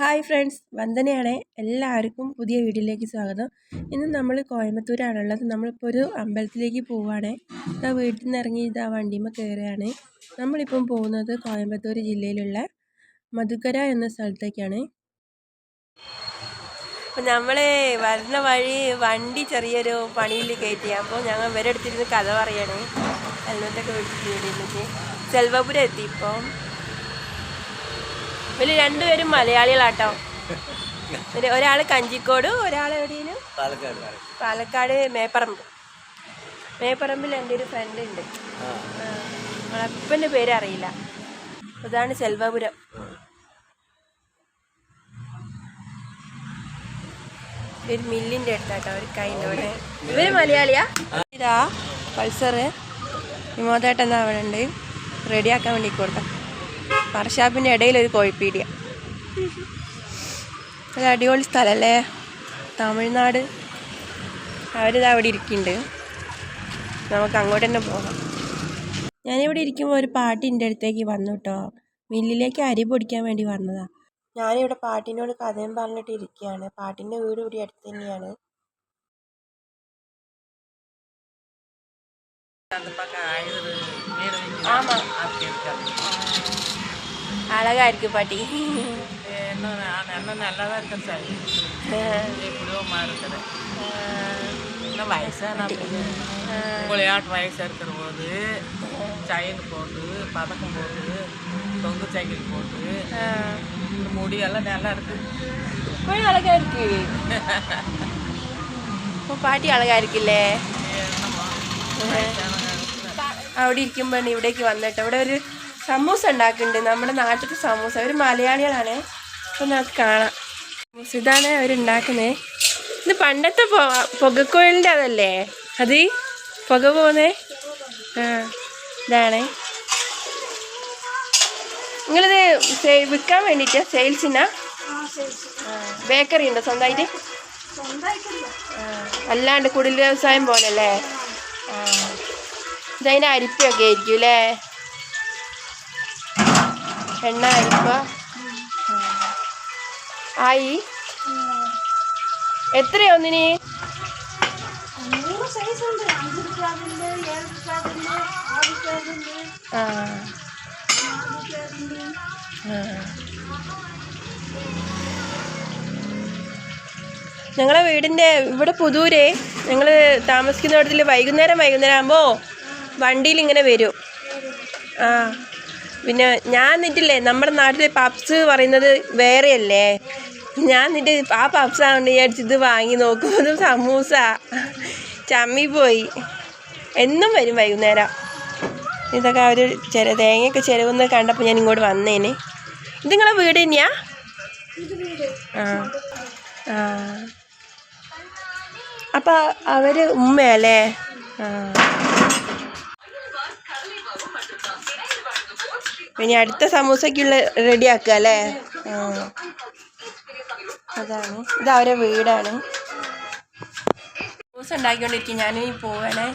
Hi friends വന്ദനയാണേ. എല്ലാവർക്കും പുതിയ വീഡിയോയിലേക്ക് സ്വാഗതം. ഇന്ന് നമ്മൾ കോയമ്പത്തൂരാണുള്ളത്. നമ്മളിപ്പോൾ ഒരു അമ്പലത്തിലേക്ക് പോവുകയാണ് ഇതാ വീട്ടിൽ നിന്ന് ഇറങ്ങി ഇതാ വണ്ടിയുമ്പോൾ കയറുകയാണ് നമ്മളിപ്പം പോകുന്നത് കോയമ്പത്തൂർ ജില്ലയിലുള്ള മധുക്കര എന്ന സ്ഥലത്തേക്കാണ്. അപ്പം നമ്മൾ വരുന്ന വഴി വണ്ടി ചെറിയൊരു പണിയിൽ കയറ്റി. അപ്പോൾ ഞങ്ങൾ ഇവരെ അടുത്തിരുന്ന് കഥ പറയാണ്. ഹെൽമെറ്റൊക്കെ വീട്ടിൽ ചെൽവപുരം എത്തി ഇപ്പം. ഇവർ രണ്ടുപേരും മലയാളികളാട്ടോ. ഒരാൾ ഒരാൾ കഞ്ചിക്കോട് ഒരാൾ എവിടെയാണ്? പാലക്കാട്. പാലക്കാട് മേപ്പറമ്പ്. മേപ്പറമ്പിൽ എന്റെ ഒരു ഫ്രണ്ട് ഉണ്ട്. അപ്പന്റെ പേര് അറിയില്ല. അതാണ് സെൽവപുരം. ഒരു മില്ലിന്റെ അടുത്താട്ടോ ഒരു കൈന്റെ അവിടെ. ഇവർ മലയാളിയാ? ഇതാ പൾസറ്. വിമോദേട്ടൻ അവിടെ ഉണ്ട്? റെഡിയാക്കാൻ വേണ്ടി കൊടുത്ത വർഷാപ്പിന്റെ ഇടയിൽ ഒരു കോഴിപ്പീടിയ. ഒരു അടിപൊളി സ്ഥലമല്ലേ തമിഴ്നാട്. അവരിത് അവിടെ ഇരിക്കുന്നുണ്ട് നമുക്ക് അങ്ങോട്ട് തന്നെ പോകാം. ഞാനിവിടെ ഇരിക്കുമ്പോൾ ഒരു പാട്ടിന്റെ അടുത്തേക്ക് വന്നു കേട്ടോ മില്ലിലേക്ക് അരി പൊടിക്കാൻ വേണ്ടി വന്നതാ. ഞാനിവിടെ പാട്ടിനോട് കഥയും പറഞ്ഞിട്ട് ഇരിക്കുകയാണ് പാട്ടിന്റെ വീട് ഇവിടെ അടുത്ത് തന്നെയാണ്. ஆமா அழகா இருக்கு பாட்டி என்ன அண்ணன் நல்லா தான் இருக்கேன் சார் எப்படியோ இருக்கிறேன் இன்னும் வயசான விளையாட்டு வயசாக இருக்கிற போது செயின் போட்டு பதக்கம் போட்டு தொங்கு சைக்கிள் போட்டு இந்த முடியெல்லாம் நல்லா இருக்கு கோழி அழகா இருக்கு இப்போ பாட்டி அழகா இருக்குல்லே என்னம்மா வயசானவங்க അവിടെ ഇരിക്കുമ്പോൾ ഇവിടേക്ക് വന്നിട്ട് ഇവിടെ ഒരു സമൂസ ഉണ്ടാക്കുന്നുണ്ട്. നമ്മുടെ നാട്ടിലത്തെ സമൂസ. അവർ മലയാളികളാണ്. അപ്പം നമുക്ക് കാണാം. സമൂസ ഇതാണ് അവരുണ്ടാക്കുന്നത് ഇത് പണ്ടത്തെ പുകക്കോയിലിന്റെ അതല്ലേ? അത് പുക പോകുന്നേ ആ ഇതാണ്. നിങ്ങളിത് വിൽക്കാൻ വേണ്ടിയിട്ടാ? സെയിൽസിനാ ബേക്കറി ഉണ്ടോ സ്വന്തമായിട്ട്? അല്ലാണ്ട് കുടിൽ വ്യവസായം പോലല്ലേ ആ ഇതതിന്റെ അരിപ്പൊക്കെ ആയിരിക്കും അല്ലേ? എണ്ണ അരിപ്പ. ആയി. എത്രയാ ഒന്നിന്. ഞങ്ങളെ വീടിന്റെ ഇവിടെ പുതൂരെ ഞങ്ങൾ താമസിക്കുന്നിടത്തിൽ വൈകുന്നേരം വൈകുന്നേരം ആകുമ്പോൾ വണ്ടിയിൽ ഇങ്ങനെ വരും. ആ. പിന്നെ ഞാൻ നിന്നില്ലേ നമ്മുടെ നാട്ടിലെ പപ്സ് പറയുന്നത് വേറെയല്ലേ? ഞാൻ നിന്റെ ആ പപ്സ് ആകൊണ്ട് വിചാരിച്ച് ഇത് വാങ്ങി നോക്കുമ്പോൾ സമൂസ. ചമ്മി പോയി. എന്നും വരും വൈകുന്നേരം. ഇതൊക്കെ അവർ ചെര തേങ്ങയൊക്കെ ചിലവെന്ന് കണ്ടപ്പോൾ ഞാൻ ഇങ്ങോട്ട് വന്നേനെ. ഇത് നിങ്ങളെ വീട് തന്നെയാ? ആ ആ. അപ്പം അവർ ഉമ്മയല്ലേ ആ. ഇനി അടുത്ത സമൂസക്കുള്ള റെഡി ആക്കുക അല്ലേ അതാണ്. ഇത് അവരെ വീടാണ്. സമൂസ ഉണ്ടാക്കിക്കൊണ്ടിരിക്കും. ഞാൻ ഈ പോവാണേ.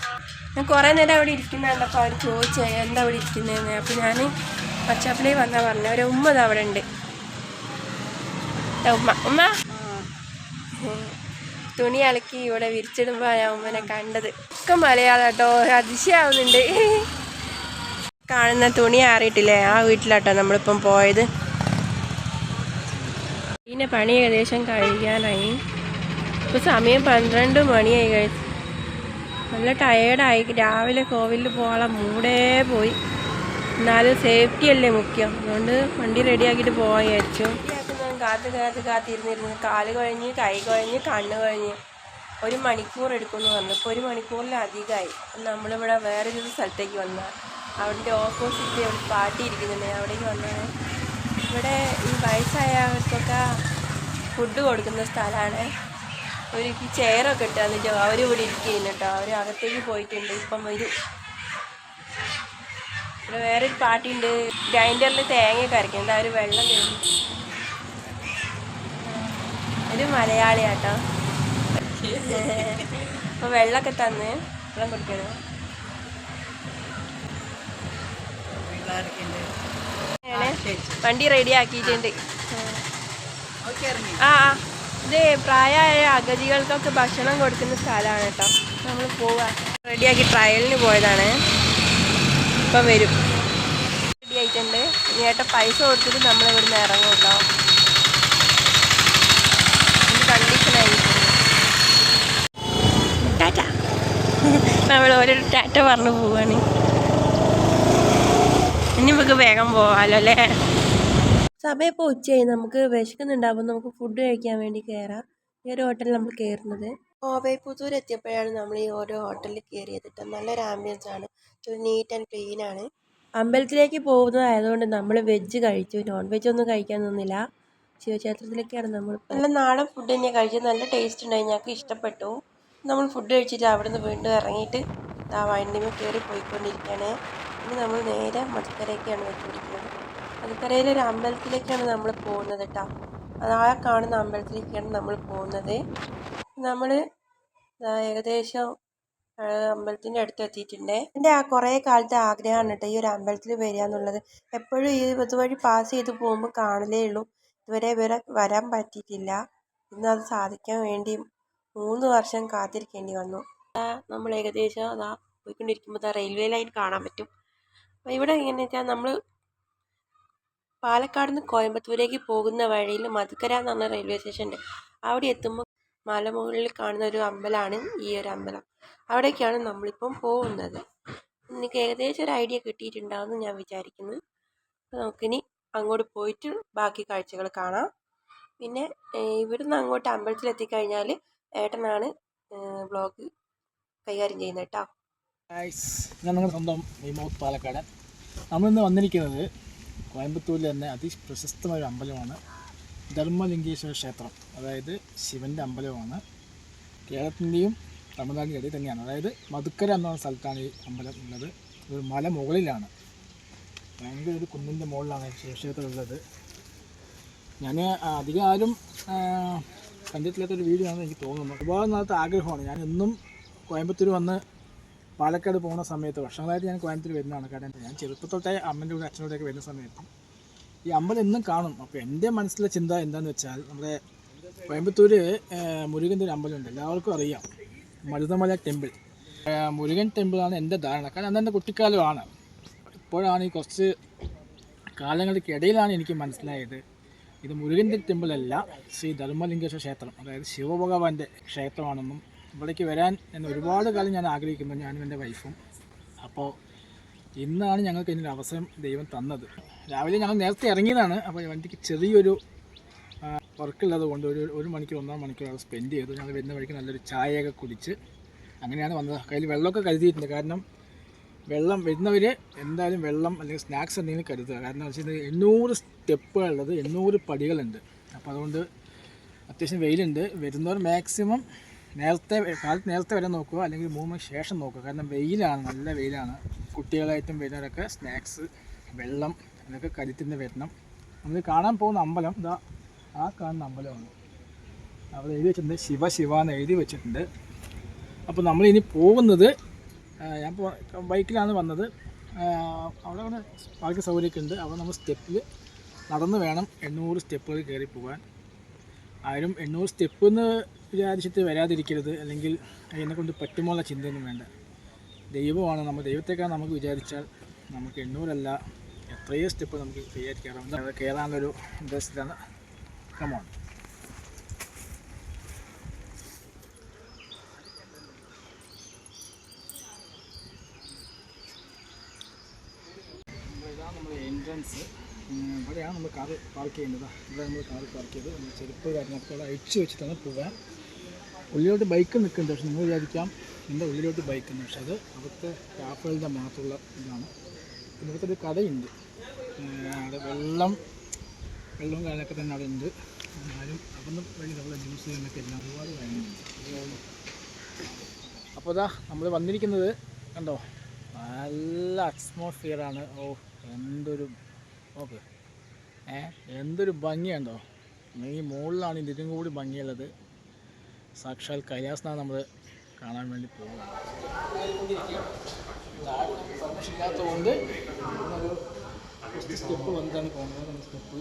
ഞാൻ കുറേ നേരം അവിടെ ഇരിക്കുന്ന കണ്ടപ്പോൾ അവർ ചോദിച്ചു എന്താ അവിടെ ഇരിക്കുന്നതെന്ന് അപ്പോൾ ഞാൻ പച്ചാപ്പിലേ വന്നാ പറഞ്ഞു. അവരെ ഉമ്മ ഇത് അവിടെ ഉണ്ട്. ഉമ്മ. ഉമ്മ. തുണി അലക്കി ഇവിടെ വിരിച്ചിടുമ്പോൾ ഞാൻ ഉമ്മനെ കണ്ടത്. ഒക്കെ മലയാളം കേട്ടോ. അതിശയാവുന്നുണ്ട്. കാണുന്ന തുണി ആറിയിട്ടില്ലേ? ആ വീട്ടിലാട്ടോ നമ്മളിപ്പം പോയത്. പിന്നെ പണി ഏകദേശം കഴിക്കാനായി ഇപ്പോൾ സമയം പന്ത്രണ്ട് മണിയായി കഴിച്ചു നല്ല ടയേർഡായി രാവിലെ കോവിലിൽ പോകാനുള്ള മൂടേ പോയി. എന്നാലും സേഫ്റ്റി അല്ലേ മുഖ്യം. അതുകൊണ്ട് വണ്ടി റെഡിയാക്കിയിട്ട് പോകാൻ വിചാരിച്ചു. കാത്ത് കാത്ത് കാത്തിരുന്നിരുന്നു. കാൽ കുഴഞ്ഞ് കൈ കുഴഞ്ഞ് കണ്ണ് കുഴഞ്ഞ്. ഒരു മണിക്കൂർ എടുക്കുമെന്ന് പറഞ്ഞു ഇപ്പോൾ ഒരു മണിക്കൂറിലധികമായി. നമ്മളിവിടെ വേറൊരു സ്ഥലത്തേക്ക് വന്ന അവിടെ ഓപ്പോസിറ്റ് ഒരു പാട്ടി ഇരിക്കുന്നുണ്ട്. അവിടേക്ക് വന്നത് ഇവിടെ ഈ വയസ്സായവർക്കൊക്കെ ഫുഡ് കൊടുക്കുന്ന സ്ഥലമാണ്. ഒരു ചെയറൊക്കെ ഇട്ട് എന്നിട്ട് അവർ ഇവിടെ ഇരിക്കുന്നു കേട്ടോ. അവർ അകത്തേക്ക് പോയിട്ടുണ്ട്. ഇപ്പം വരും. ഇവിടെ വേറൊരു പാർട്ടി ഉണ്ട് ഗ്രൈൻഡറിൽ തേങ്ങയൊക്കെ അരയ്ക്കുന്നത് അവർ വെള്ളം തരും. ഒരു മലയാളിയാട്ടോ. അപ്പോൾ വെള്ളമൊക്കെ തന്ന് വെള്ളം കുടിക്കണം പിള്ളേർക്കുണ്ട് ആണ്. വണ്ടി റെഡി ആക്കിയിട്ടുണ്ട്. ആ ആ. ഇത് പ്രായമായ അഗതികൾക്കൊക്കെ ഭക്ഷണം കൊടുക്കുന്ന സ്ഥലമാണ് കേട്ടോ. നമ്മൾ പോവാ. റെഡിയാക്കി ട്രയലിന് പോയതാണ്. ഇപ്പം വരും. റെഡി ആയിട്ടുണ്ട്. ഇനി ഏട്ടാ പൈസ കൊടുത്തിട്ട് നമ്മൾ ഇവിടുന്ന് ഇറങ്ങും കേട്ടോ. Condition tata. നമ്മൾ ഓരോ ടാറ്റ പറഞ്ഞു പോവാണ്. ഇനി നമുക്ക് വേഗം പോവാലോ അല്ലേ? സമയം ഇപ്പോൾ ഉച്ചയായി. നമുക്ക് വിശക്കുന്നുണ്ടാവും നമുക്ക് ഫുഡ് കഴിക്കാൻ വേണ്ടി കയറാം ഈ ഒരു ഹോട്ടലിൽ നമ്മൾ കയറുന്നത് ഓവൈപ്പുത്തൂർ എത്തിയപ്പോഴാണ് നമ്മൾ ഈ ഓരോ ഹോട്ടലിൽ കയറിയത് കേട്ടോ നല്ലൊരു ആംബിയൻസ് ആണ്. നീറ്റ് ആൻഡ് ക്ലീൻ ആണ്. അമ്പലത്തിലേക്ക് പോകുന്നതായതുകൊണ്ട് നമ്മൾ വെജ് കഴിച്ചു. നോൺ വെജ് ഒന്നും കഴിക്കാൻ നിന്നില്ല. ശിവക്ഷേത്രത്തിലേക്കാണ് നമ്മൾ നല്ല നാടൻ ഫുഡ് തന്നെ കഴിച്ചത്. നല്ല ടേസ്റ്റ് ഉണ്ടായി. ഞങ്ങൾക്ക് ഇഷ്ടപ്പെട്ടു. നമ്മൾ ഫുഡ് കഴിച്ചിട്ട് അവിടെ നിന്ന് വീണ്ടും ഇറങ്ങിയിട്ട് ആ വണ്ടിമേൽ കയറി പോയിക്കൊണ്ടിരിക്കുകയാണ്. ഇനി നമ്മൾ നേരെ മടിക്കരയ്ക്കാണ് വെച്ചുകൊടുക്കുന്നത് മടിക്കരയിലെ ഒരു അമ്പലത്തിലേക്കാണ് നമ്മൾ പോകുന്നത് കേട്ടോ അത് ആ കാണുന്ന അമ്പലത്തിലേക്കാണ് നമ്മൾ പോകുന്നത്. നമ്മൾ ഏകദേശം ആ, അമ്പലത്തിന്റെ അടുത്ത് എത്തിയിട്ടുണ്ട്. എന്റെ ആ കുറേ കാലത്തെ ആഗ്രഹമാണ് കേട്ടോ ഈ ഒരു അമ്പലത്തിൽ വരിക എന്നുള്ളത്. എപ്പോഴും ഈ ഇതുവഴി പാസ് ചെയ്ത് പോകുമ്പോൾ കാണലേ ഉള്ളൂ. ഇതുവരെ വരെ വരാൻ പറ്റിയിട്ടില്ല. ഇന്ന് അത് സാധിക്കാൻ വേണ്ടി മൂന്ന് വർഷം കാത്തിരിക്കേണ്ടി വന്നു. നമ്മൾ ഏകദേശം അതാ പോയിക്കൊണ്ടിരിക്കുമ്പോൾ അതാ റെയിൽവേ ലൈൻ കാണാൻ പറ്റും. അപ്പോൾ ഇവിടെ എങ്ങനെയാണെന്ന് വെച്ചാൽ നമ്മൾ പാലക്കാട് നിന്ന് കോയമ്പത്തൂരേക്ക് പോകുന്ന വഴിയിൽ മധുക്കര എന്ന് പറഞ്ഞ റെയിൽവേ സ്റ്റേഷൻ ഉണ്ട് അവിടെ എത്തുമ്പോൾ മലമുകളിൽ കാണുന്ന ഒരു അമ്പലമാണ് ഈ ഒരു അമ്പലം. അവിടേക്കാണ് നമ്മളിപ്പം പോകുന്നത്. നിങ്ങൾക്ക് ഏകദേശം ഒരു ഐഡിയ കിട്ടിയിട്ടുണ്ടാവുമെന്ന് ഞാൻ വിചാരിക്കുന്നു. അപ്പം നമുക്കിനി അങ്ങോട്ട് പോയിട്ട് ബാക്കി കാഴ്ചകൾ കാണാം. പിന്നെ ഇവിടുന്ന് അങ്ങോട്ട് അമ്പലത്തിൽ എത്തിക്കഴിഞ്ഞാൽ ഏട്ടനാണ് ബ്ലോഗ് കൈകാര്യം ചെയ്യുന്നത് കേട്ടോ ഗൈസ് ഞാൻ നിങ്ങളുടെ സ്വന്തം വിമോത്ത് പാലക്കാട് നമ്മളിന്ന് വന്നിരിക്കുന്നത് കോയമ്പത്തൂരിൽ തന്നെ അതിപ്രശസ്തമായ ഒരു അമ്പലമാണ്. ധർമ്മലിംഗേശ്വര ക്ഷേത്രം. അതായത് ശിവന്റെ അമ്പലമാണ്. കേരളത്തിന്റെയും തമിഴ്നാടിന്റെ ഇടയിൽ തന്നെയാണ്. അതായത് മധുക്കര എന്ന സ്ഥലത്താണ് ഈ അമ്പലം ഉള്ളത്. ഒരു മല മുകളിലാണ്. ഭയങ്കര ഒരു കുന്നിന്റെ മുകളിലാണ് ഈ ശിവക്ഷേത്രം ഉള്ളത്. ഞാൻ അധികം ആരും കണ്ടിട്ടില്ലാത്തൊരു വീഡിയോ ആണെന്ന് എനിക്ക് തോന്നുന്നു. ഒരുപാട് നാളത്തെ ആഗ്രഹമാണ്. ഞാൻ എന്നും കോയമ്പത്തൂർ വന്ന് പാലക്കാട് പോകുന്ന സമയത്ത് വർഷങ്ങളായിട്ട് ഞാൻ കോയമ്പത്തൂർ വരുന്നതാണ്. കാരണം ഞാൻ ചെറുപ്പത്തോട്ടെ അമ്മന്റെ കൂടെ അച്ഛനോടെ ഒക്കെ വരുന്ന സമയത്ത് ഈ അമ്പലം എന്നും കാണും. അപ്പോൾ എന്റെ മനസ്സിലെ ചിന്ത എന്താണെന്ന് വെച്ചാൽ നമ്മുടെ കോയമ്പത്തൂർ മുരുകന്റെ ഒരു അമ്പലമുണ്ട്. എല്ലാവർക്കും അറിയാം. മരുതമല ടെമ്പിൾ. മുരുകൻ ടെമ്പിളാണ് എന്റെ ധാരണ. കാരണം അന്ന് എന്റെ കുട്ടിക്കാലമാണ്. ഇപ്പോഴാണ് ഈ കുറച്ച് കാലങ്ങൾക്ക് ഇടയിലാണ് എനിക്ക് മനസ്സിലായത്. ഇത് മുരുകന്റെ ടെമ്പിളല്ല ശ്രീ ധർമ്മലിംഗേശ്വര ക്ഷേത്രം. അതായത് ശിവഭഗവാന്റെ ക്ഷേത്രമാണെന്നും ഇവിടേക്ക് വരാൻ ഞാൻ ഒരുപാട് കാലം ഞാൻ ആഗ്രഹിക്കുമ്പോൾ ഞാനും എന്റെ വൈഫും. അപ്പോൾ ഇന്നാണ് ഞങ്ങൾക്ക് ഇതിനൊരു അവസരം ദൈവം തന്നത്. രാവിലെ ഞങ്ങൾ നേരത്തെ ഇറങ്ങിയതാണ്. അപ്പോൾ വണ്ടിക്ക് ചെറിയൊരു വർക്കുള്ളത് കൊണ്ട് ഒരു ഒരു മണിക്കൂർ ഒന്നാം മണിക്കൂർ അവിടെ സ്പെൻഡ് ചെയ്തു. ഞങ്ങൾ വരുന്ന വഴിക്ക് നല്ലൊരു ചായയൊക്കെ കുടിച്ച് അങ്ങനെയാണ് വന്നത്. കയ്യിൽ വെള്ളമൊക്കെ കരുതിയിട്ടുണ്ട്. കാരണം വെള്ളം വരുന്നവർ എന്തായാലും വെള്ളം അല്ലെങ്കിൽ സ്നാക്സ് എന്തെങ്കിലും കരുതുക. കാരണം എന്ന് വെച്ചാൽ എണ്ണൂറ് സ്റ്റെപ്പുകളുള്ളത് എണ്ണൂറ് പടികളുണ്ട്. അപ്പോൾ അതുകൊണ്ട് അത്യാവശ്യം വെയിലുണ്ട്. വരുന്നവർ മാക്സിമം നേരത്തെ കാലത്ത് നേരത്തെ വരെ നോക്കുക അല്ലെങ്കിൽ മണിക്ക് ശേഷം നോക്കുക. കാരണം വെയിലാണ് നല്ല വെയിലാണ്. കുട്ടികളായിട്ടും വരുന്നവരൊക്കെ സ്നാക്സ് വെള്ളം അതൊക്കെ കരുത്തിന് വരണം. നമ്മൾ കാണാൻ പോകുന്ന അമ്പലം ഇതാ ആ കാണുന്ന അമ്പലമാണ്. അവിടെ എഴുതി വെച്ചിട്ടുണ്ട് ശിവ ശിവ എന്ന് എഴുതി വെച്ചിട്ടുണ്ട്. അപ്പോൾ നമ്മൾ ഇനി പോകുന്നത് ഞാൻ ബൈക്കിലാണ് വന്നത്. അവിടെ അവിടെ പാർക്ക് സൗകര്യമൊക്കെ ഉണ്ട്. അവിടെ നമ്മൾ സ്റ്റെപ്പിൽ നടന്ന് വേണം എണ്ണൂറ് സ്റ്റെപ്പുകൾ കയറി പോകാൻ. ആരും എണ്ണൂറ് സ്റ്റെപ്പ് എന്ന് വിചാരിച്ചിട്ട് വരാതിരിക്കരുത്. അല്ലെങ്കിൽ അതിനെ കൊണ്ട് പറ്റുമോ എന്നുള്ള ചിന്തയൊന്നും വേണ്ട. ദൈവമാണ് നമ്മൾ ദൈവത്തേക്കാൾ നമുക്ക് വിചാരിച്ചാൽ നമുക്ക് എണ്ണൂറല്ല എത്രയോ സ്റ്റെപ്പ് നമുക്ക് ഫ്രീ ആയിട്ട് കയറാം കയറാനുള്ളൊരു ഇൻട്രസ്റ്റിലാണ് കമോൺ എൻട്രൻസ് ഇവിടെയാണ് നമ്മൾ കാർ പാർക്ക് ചെയ്യേണ്ടത്. ഇവിടെ നമ്മൾ കാർ പാർക്ക് ചെയ്ത് നമ്മൾ ചെരുപ്പ് കാര്യങ്ങളൊക്കെ അഴിച്ചു വെച്ചിട്ടാണ് പോകാൻ ഉള്ളിലോട്ട് ബൈക്ക് നിൽക്കുന്നുണ്ട്. പക്ഷെ നിങ്ങൾ വിചാരിക്കാം എന്റെ ഉള്ളിലോട്ട് ബൈക്ക് ഉണ്ട്. പക്ഷെ അത് അവിടുത്തെ സ്റ്റാഫുകളുടെ മാത്രമുള്ള ഇതാണ്. ഇവിടുത്തെ ഒരു കടയുണ്ട്. അവിടെ വെള്ളം വെള്ളവും കാര്യമൊക്കെ തന്നെ അവിടെ ഉണ്ട്. എന്നാലും അവിടെ വഴി നമ്മളെ ജ്യൂസ് ചെയ്യാനൊക്കെ എല്ലാം ഒരുപാട് കാര്യങ്ങളുണ്ട്. അപ്പോൾ ഇതാ നമ്മൾ വന്നിരിക്കുന്നത് കണ്ടോ? നല്ല അറ്റ്മോസ്ഫിയറാണ് ഓ എന്തൊരു ഓക്കെ. ഏ എന്തൊരു ഭംഗിയുണ്ടോ ഈ മുകളിലാണ് ഇതിനും കൂടി ഭംഗിയുള്ളത്. സാക്ഷാൽ കൈലാസന നമ്മൾ കാണാൻ വേണ്ടി പോകുന്നത് പെർമിഷൻ സ്റ്റെപ്പ് വന്നിട്ടാണ് പോകുന്നത്. സ്റ്റെപ്പ്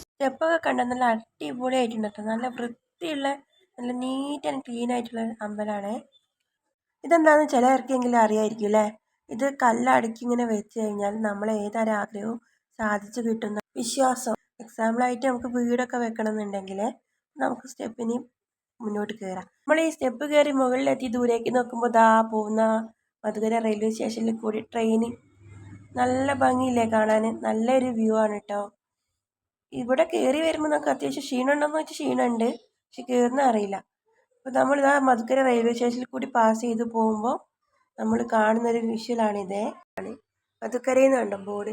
സ്റ്റെപ്പൊക്കെ കണ്ട നല്ല അടിപൊളിയായിട്ടുണ്ട് കേട്ടോ നല്ല വൃത്തിയുള്ള നല്ല നീറ്റ് ആൻഡ് ക്ലീൻ ആയിട്ടുള്ള അമ്പലമാണ് ഇതെന്താണെന്ന് ചിലർക്കെങ്കിലും അറിയായിരിക്കും അല്ലേ ഇത് കല്ലടക്കി ഇങ്ങനെ വെച്ച് കഴിഞ്ഞാൽ നമ്മൾ ഏതൊരാഗ്രഹവും സാധിച്ചു കിട്ടുന്ന വിശ്വാസം. എക്സാമ്പിളായിട്ട് നമുക്ക് വീടൊക്കെ വെക്കണം എന്നുണ്ടെങ്കിൽ നമുക്ക് സ്റ്റെപ്പിന് മുന്നോട്ട് കയറാം നമ്മൾ ഈ സ്റ്റെപ്പ് കയറി മുകളിലെത്തി ദൂരേക്ക് നോക്കുമ്പോൾ ദാ പോകുന്ന മധുകര റെയിൽവേ സ്റ്റേഷനിൽ കൂടി ട്രെയിൻ നല്ല ഭംഗിയില്ലേ കാണാൻ നല്ലൊരു വ്യൂ ആണ് കേട്ടോ ഇവിടെ കയറി വരുമ്പോൾ നമുക്ക് അത്യാവശ്യം ക്ഷീണം ഉണ്ടോയെന്ന് വെച്ചാൽ ക്ഷീണമുണ്ട്. പക്ഷെ കയറുന്ന അറിയില്ല. അപ്പോൾ നമ്മൾ ഇതാ മധുക്കര റെയിൽവേ സ്റ്റേഷനിൽ കൂടി പാസ് ചെയ്ത് പോകുമ്പോൾ നമ്മൾ കാണുന്നൊരു വിഷ്വലാണിതേ മധുക്കരയിൽ നിന്നുണ്ടോ ബോർഡ്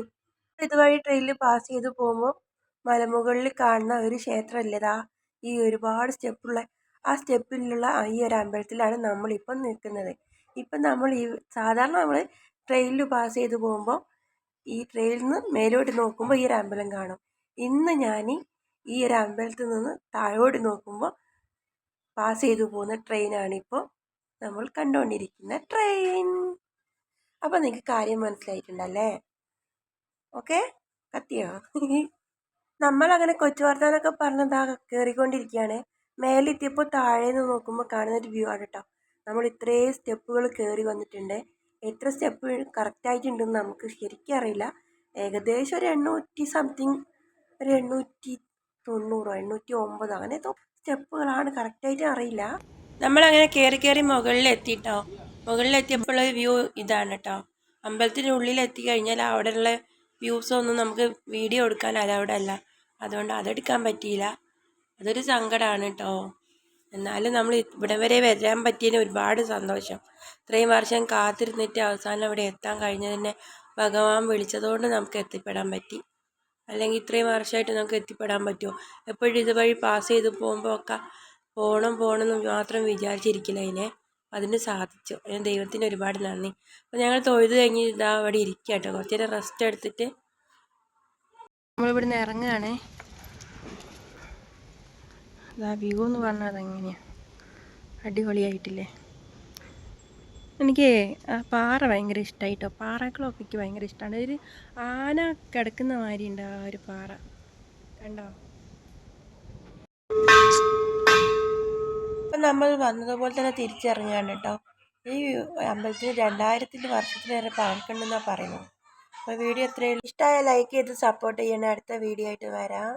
ഇതുവഴി ട്രെയിനിൽ പാസ് ചെയ്ത് പോകുമ്പോൾ മലമുകളിൽ കാണുന്ന ഒരു ക്ഷേത്രമില്ലതാ. ഈ ഒരുപാട് സ്റ്റെപ്പുള്ള ആ സ്റ്റെപ്പിലുള്ള ഈ ഒരു അമ്പലത്തിലാണ് നമ്മളിപ്പം നിൽക്കുന്നത്. ഇപ്പം നമ്മൾ ഈ സാധാരണ നമ്മൾ ട്രെയിനിൽ പാസ് ചെയ്ത് പോകുമ്പോൾ ഈ ട്രെയിനിൽ നിന്ന് മേലോട്ട് നോക്കുമ്പോൾ ഈ ഒരു അമ്പലം കാണും. ഇന്ന് ഞാൻ ഈ ഒരു അമ്പലത്തിൽ നിന്ന് താഴോട്ട് നോക്കുമ്പോൾ പാസ് ചെയ്തു പോകുന്ന ട്രെയിനാണിപ്പോൾ നമ്മൾ കണ്ടുകൊണ്ടിരിക്കുന്ന ട്രെയിൻ. അപ്പോൾ നിങ്ങൾക്ക് കാര്യം മനസ്സിലായിട്ടുണ്ടല്ലേ? ഓക്കെ? കത്തിയോ? നമ്മളങ്ങനെ കൊച്ചു വർത്താനൊക്കെ പറഞ്ഞതാ കയറിക്കൊണ്ടിരിക്കുകയാണ് മേലെത്തിയപ്പോൾ താഴെ നിന്ന് നോക്കുമ്പോൾ കാണുന്ന ഒരു വ്യൂ ആണ് കേട്ടോ നമ്മൾ ഇത്രയും സ്റ്റെപ്പുകൾ കയറി വന്നിട്ടുണ്ട്. എത്ര സ്റ്റെപ്പ് കറക്റ്റായിട്ടുണ്ടെന്ന് നമുക്ക് ശരിക്കും അറിയില്ല. ഏകദേശം ഒരു എണ്ണൂറ്റി സംതിങ് ഒരു എണ്ണൂറ്റി തൊണ്ണൂറോ എണ്ണൂറ്റി ഒമ്പതോ അങ്ങനെ സ്റ്റെപ്പുകളാണ് കറക്റ്റായിട്ട് അറിയില്ല. നമ്മളങ്ങനെ കയറി കയറി മുകളിലെത്തിട്ടോ മുകളിലെത്തിയപ്പോഴുള്ള വ്യൂ ഇതാണ് കേട്ടോ അമ്പലത്തിന്റെ ഉള്ളിൽ എത്തിക്കഴിഞ്ഞാൽ അവിടെയുള്ള വ്യൂസ് ഒന്നും നമുക്ക് വീഡിയോ എടുക്കാൻ അവിടെ അല്ല. അതുകൊണ്ട് അതെടുക്കാൻ പറ്റിയില്ല. അതൊരു സങ്കടമാണ് കേട്ടോ എന്നാലും നമ്മൾ ഇവിടെ വരെ വരാൻ പറ്റിയതിന് ഒരുപാട് സന്തോഷം. ഇത്രയും വർഷം കാത്തിരുന്നിട്ട് അവസാനം ഇവിടെ എത്താൻ കഴിഞ്ഞതിനെ ഭഗവാൻ വിളിച്ചതുകൊണ്ട് നമുക്ക് എത്തിപ്പെടാൻ പറ്റി. അല്ലെങ്കിൽ ഇത്രയും വർഷമായിട്ട് നമുക്ക് എത്തിപ്പെടാൻ പറ്റുമോ? എപ്പോഴും ഇതുവഴി പാസ് ചെയ്ത് പോകുമ്പോൾ ഒക്കെ പോകണം പോകണം എന്ന് മാത്രം വിചാരിച്ചിരിക്കില്ല അതിനെ. അതിന് സാധിച്ചു. അതിന് ദൈവത്തിന് ഒരുപാട് നന്ദി. അപ്പോൾ ഞങ്ങൾ തൊഴുത് കഴിഞ്ഞ് ഇതാ അവിടെ ഇരിക്കുക കേട്ടോ കുറച്ച് റെസ്റ്റ് എടുത്തിട്ട് നമ്മളിവിടുന്ന് ഇറങ്ങുകയാണേ. അതാ വ്യൂ എന്ന് പറഞ്ഞാൽ അതെങ്ങനെയാണ് അടിപൊളിയായിട്ടില്ലേ? എനിക്ക് പാറ ഭയങ്കര ഇഷ്ടമായിട്ടോ പാറകളൊക്കെ എനിക്ക് ഭയങ്കര ഇഷ്ടമാണ് ഒരു ആന കിടക്കുന്ന മാതിരി ഉണ്ട് ആ ഒരു പാറ. കണ്ടോ? അപ്പം നമ്മൾ വന്നതുപോലെ തന്നെ തിരിച്ചിറങ്ങുകയാണ് കേട്ടോ ഈ അമ്പലത്തിന് രണ്ടായിരത്തിന്റെ വർഷത്തിലേറെ പഴക്കമുണ്ടെന്നാണ് പറയുന്നത്. അപ്പോൾ വീഡിയോ എത്രയും ഇഷ്ടമായ ലൈക്ക് ചെയ്ത് സപ്പോർട്ട് ചെയ്യണേ. അടുത്ത വീഡിയോ ആയിട്ട് വരാം.